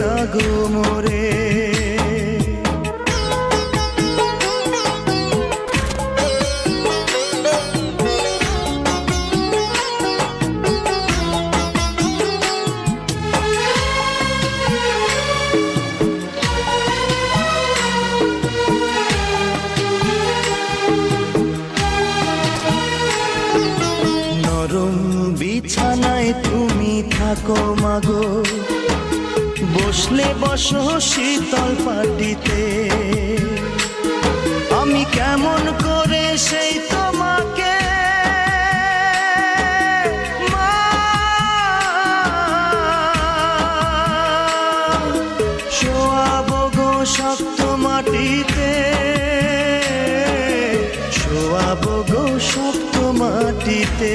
না গো মোরে বিছানায় তুমি থাকো মাগো। বসলে বসো শীতল পাটিতে। আমি কেমন করে সেই তোমাকে? শোয়াবো গো শক্ত মাটিতে। শোয়াবো গো শক্ত মাটিতে।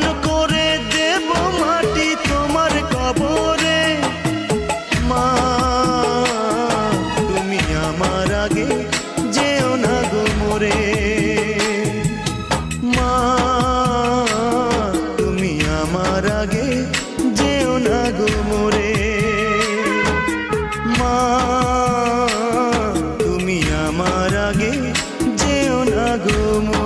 go